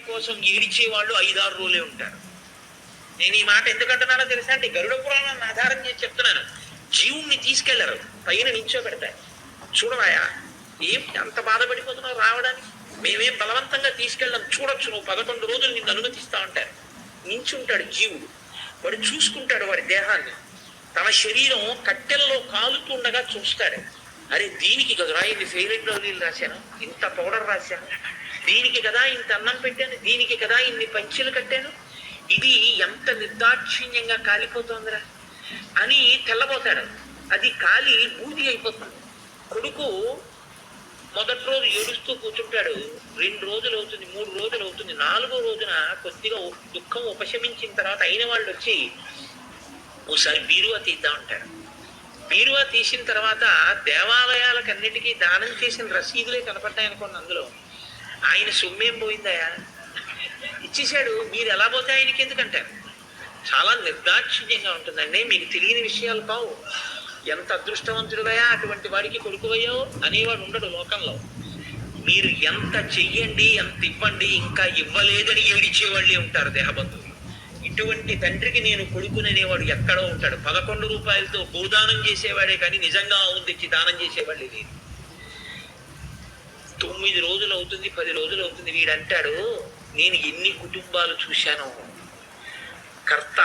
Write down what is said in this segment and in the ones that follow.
కోసం ఏడిచే వాళ్ళు ఐదారు రోజులే ఉంటారు. నేను ఈ మాట ఎందుకంటున్నానో తెలుసా అంటే గరుడ పురాణాన్ని ఆధారం చేసి చెప్తున్నాను. జీవుణ్ణి తీసుకెళ్ళరు. పైన నించోబెడతారు చూడవాయా? ఏం అంత బాధపడిపోతున్నావు రావడానికి? మేమేం బలవంతంగా తీసుకెళ్ళాం చూడొచ్చు. నువ్వు పదకొండు రోజులు నిన్ను అనుమతిస్తా ఉంటారు. నించుంటాడు జీవుడు. వాడు చూసుకుంటాడు వాడి దేహాన్ని. తన శరీరం కట్టెల్లో కాలుతుండగా చూస్తాడు. అరే దీనికి కదరా ఇన్ని ఫెయిరెట్ లవ్లీలు రాశాను. ఇంత పౌడర్ రాశాను. దీనికి కదా ఇంత అన్నం పెట్టాను దీనికి కదా ఇన్ని పంచెలు కట్టాను? ఇది ఎంత నిర్దాక్షిణ్యంగా కాలిపోతోందిరా? అని తెల్లబోతాడు. అది కాలి బూది అయిపోతుంది. కొడుకు మొదటి రోజు ఏడుస్తూ కూర్చుంటాడు. రెండు రోజులు అవుతుంది మూడు రోజులు అవుతుంది నాలుగో రోజున కొద్దిగా దుఃఖం ఉపశమించిన తర్వాత అయిన వాళ్ళు వచ్చి ఓసారి బీరువా తీద్దాం అంటాడు బీరువా తీసిన తర్వాత దేవాలయాలకన్నిటికీ దానం చేసిన రసీదులే కనపడ్డాయి అనుకోండి అందులో. ఆయన సొమ్మేం పోయిందయా ఇచ్చేశాడు. మీరు ఎలా పోతే ఆయనకి ఎందుకంటారు చాలా నిర్దాక్షిణ్యంగా ఉంటుందండి. మీకు తెలియని విషయాలు కావు. ఎంత అదృష్టవంతుడువయా అటువంటి వాడికి కొడుకువయ్యో అనేవాడు ఉండడు లోకంలో. మీరు ఎంత చెయ్యండి ఎంత ఇవ్వండి ఇంకా ఇవ్వలేదని ఏడిచేవాళ్ళే ఉంటారు దేహబంధువులు. ఇటువంటి తండ్రికి నేను కొడుకుననేవాడు ఎక్కడో ఉంటాడు. పదకొండు రూపాయలతో భూదానం చేసేవాడే కానీ నిజంగా ఆవును తెచ్చి దానం చేసేవాళ్ళే లేదు. తొమ్మిది రోజులు అవుతుంది పది రోజులు అవుతుంది. వీడు అంటాడు నేను ఎన్ని కుటుంబాలు చూశాను కర్త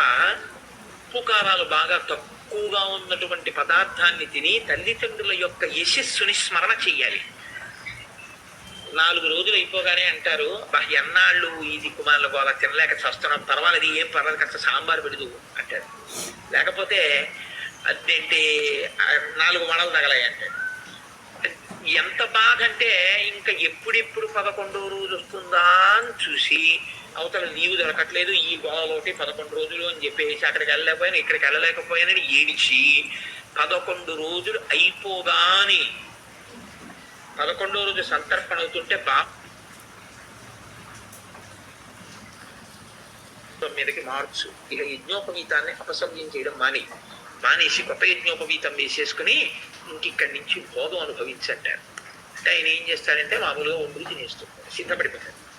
ఉప్పు కారాలు బాగా తక్కువగా ఉన్నటువంటి పదార్థాన్ని తిని తల్లిదండ్రుల యొక్క యశస్సుని స్మరణ చెయ్యాలి. నాలుగు రోజులు అయిపోగానే అంటారు "బా, ఎన్నాళ్ళు ఇది కుమారుల గోళ తినలేక చస్తున్నాం పర్వాలేదు ఏం పర్వాలేదు కాస్త సాంబార్ పెడదు అంటారు లేకపోతే అదేంటి నాలుగు మడలు తగలాయి అంటాడు. ఎంత బాధ అంటే ఇంకా ఎప్పుడెప్పుడు పదకొండో రోజు వస్తుందా అని చూసి అవతల లీవు దొరకట్లేదు ఈ గోడలోటి పదకొండు రోజులు అని చెప్పేసి అక్కడికి వెళ్ళలేకపోయాను ఇక్కడికి వెళ్ళలేకపోయానని ఏడిచి పదకొండు రోజులు అయిపోగానే పదకొండో రోజు సంతర్పణ అవుతుంటే బా మీదకి మార్చు. ఇక యజ్ఞోపవీతాన్ని అపసవ్యం చేయడం మాని మానేసి కొత్త యజ్ఞోపవీతం వేసేసుకుని ఇంకిక్కడి నుంచి భోగం అనుభవించంటారు. అంటే ఆయన ఏం చేస్తారంటే మామూలుగా వండుకు తినేస్తుంటారు సిద్ధపడిపోతారు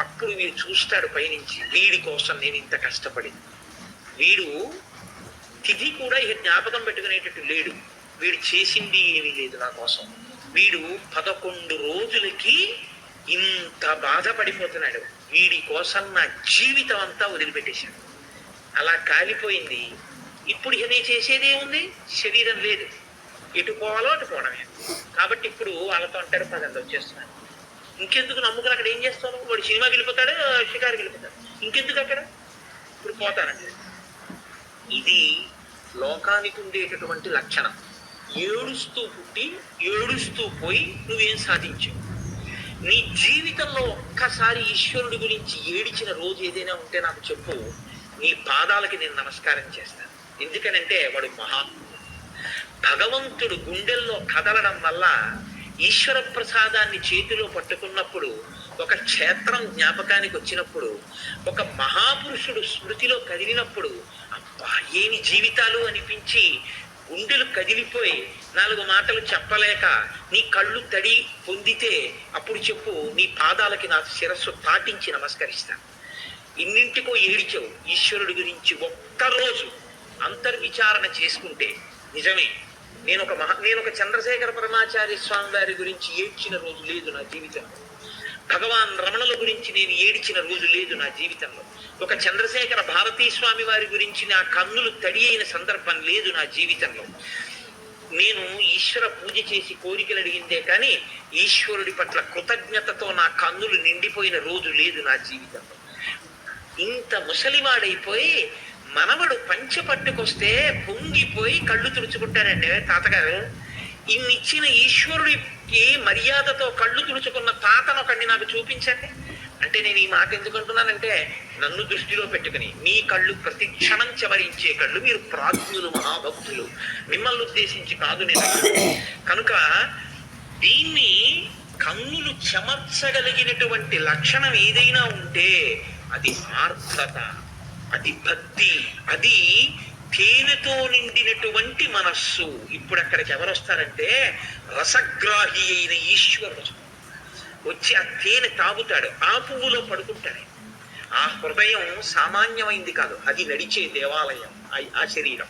అప్పుడు వీడు చూస్తాడు పైనుంచి వీడి కోసం నేను ఇంత కష్టపడింది. వీడు తిథి కూడా ఇక జ్ఞాపకం పెట్టుకునేటట్టు లేడు. వీడు చేసింది ఏమీ లేదు నా కోసం. వీడు పదకొండు రోజులకి ఇంత బాధపడిపోతున్నాడు. వీడి కోసం నా జీవితం అంతా వదిలిపెట్టేశాడు. అలా కాలిపోయింది. ఇప్పుడు ఇక నేను చేసేదే ఉంది శరీరం లేదు. ఎటు పోవాలో అటు పోవడమే. కాబట్టి ఇప్పుడు వాళ్ళతో అంటారు పదండి వచ్చేస్తున్నాను ఇంకెందుకు నమ్ముకుని అక్కడ ఏం చేస్తాను వాడు సినిమాకి వెళ్ళిపోతాడు షికారుకి వెళ్ళిపోతాడు. ఇంకెందుకు అక్కడ? ఇప్పుడు పోతానండి. ఇది లోకానికి ఉండేటటువంటి లక్షణం. ఏడుస్తూ పుట్టి ఏడుస్తూ పోయి నువ్వేం సాధించావు నీ జీవితంలో ఒక్కసారి ఈశ్వరుడి గురించి ఏడిచిన రోజు ఏదైనా ఉంటే నాకు చెప్పు. నీ పాదాలకి నేను నమస్కారం చేస్తాను. ఎందుకనంటే వాడు మహాత్ముడు. భగవంతుడు గుండెల్లో కదలడం వల్ల ఈశ్వర ప్రసాదాన్ని చేతిలో పట్టుకున్నప్పుడు ఒక క్షేత్రం జ్ఞాపకానికి వచ్చినప్పుడు ఒక మహాపురుషుడు స్మృతిలో కదిలినప్పుడు అబ్బా ఏమి జీవితాలు అనిపించి గుండెలు కదిలిపోయి నాలుగు మాటలు చెప్పలేక నీ కళ్ళు తడి పొందితే అప్పుడు చెప్పు నీ పాదాలకి నా శిరస్సు తాటించి నమస్కరిస్తాను ఇన్నింటికో ఏడిచావు ఈశ్వరుడి గురించి ఒక్కరోజు. అంతర్విచారణ చేసుకుంటే నిజమే. నేను ఒక మహా నేను ఒక చంద్రశేఖర పరమాచార్య స్వామి వారి గురించి ఏడ్చిన రోజు లేదు నా జీవితంలో. భగవాన్ రమణుల గురించి నేను ఏడిచిన రోజు లేదు నా జీవితంలో. ఒక చంద్రశేఖర భారతీ స్వామి వారి గురించి నా కన్నులు తడి అయిన సందర్భం లేదు నా జీవితంలో. నేను ఈశ్వర పూజ చేసి కోరికలు అడిగిందే కానీ ఈశ్వరుడి పట్ల కృతజ్ఞతతో నా కన్నులు నిండిపోయిన రోజు లేదు నా జీవితంలో. ఇంత ముసలివాడైపోయి మనవడు పంచె పట్టుకొస్తే పొంగిపోయి కళ్ళు తుడుచుకుంటారండి తాతగారు. ఇన్నిచ్చిన ఈశ్వరుడికి మర్యాదతో కళ్ళు తుడుచుకున్న తాతను ఒకడిని నాకు చూపించండి. అంటే నేను ఈ మాట ఎందుకు అంటున్నానంటే నన్ను దృష్టిలో పెట్టుకుని మీ కళ్ళు ప్రతి క్షణం చెవరించే కళ్ళు మీరు ప్రాజ్ఞులు మహాభక్తులు. మిమ్మల్ని ఉద్దేశించి కాదు నేను. కనుక దీన్ని కన్నులు చెమర్చగలిగినటువంటి లక్షణం ఏదైనా ఉంటే అది ఆర్థత. అది భక్తి అది తేనెతో నిండినటువంటి మనస్సు. ఇప్పుడు అక్కడికి ఎవరు వస్తారంటే రసగ్రాహి అయిన ఈశ్వరుడు. వచ్చి ఆ తేనె తాగుతాడు ఆ పువ్వులో పడుకుంటాడు. ఆ హృదయం సామాన్యమైంది కాదు అది నడిచే దేవాలయం ఆ- శరీరం.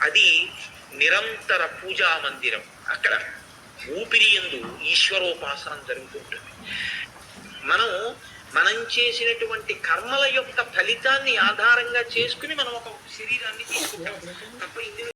అది నిరంతర పూజా మందిరం. అక్కడ ఊపిరి ఎందు ఈశ్వరోపాసనం జరుగుతుంటుంది మనం మనం చేసినటువంటి కర్మల యొక్క ఫలితాన్ని ఆధారంగా చేసుకుని మనం ఒక శరీరాన్ని తీసుకుంటాం. తప్ప ఇందులో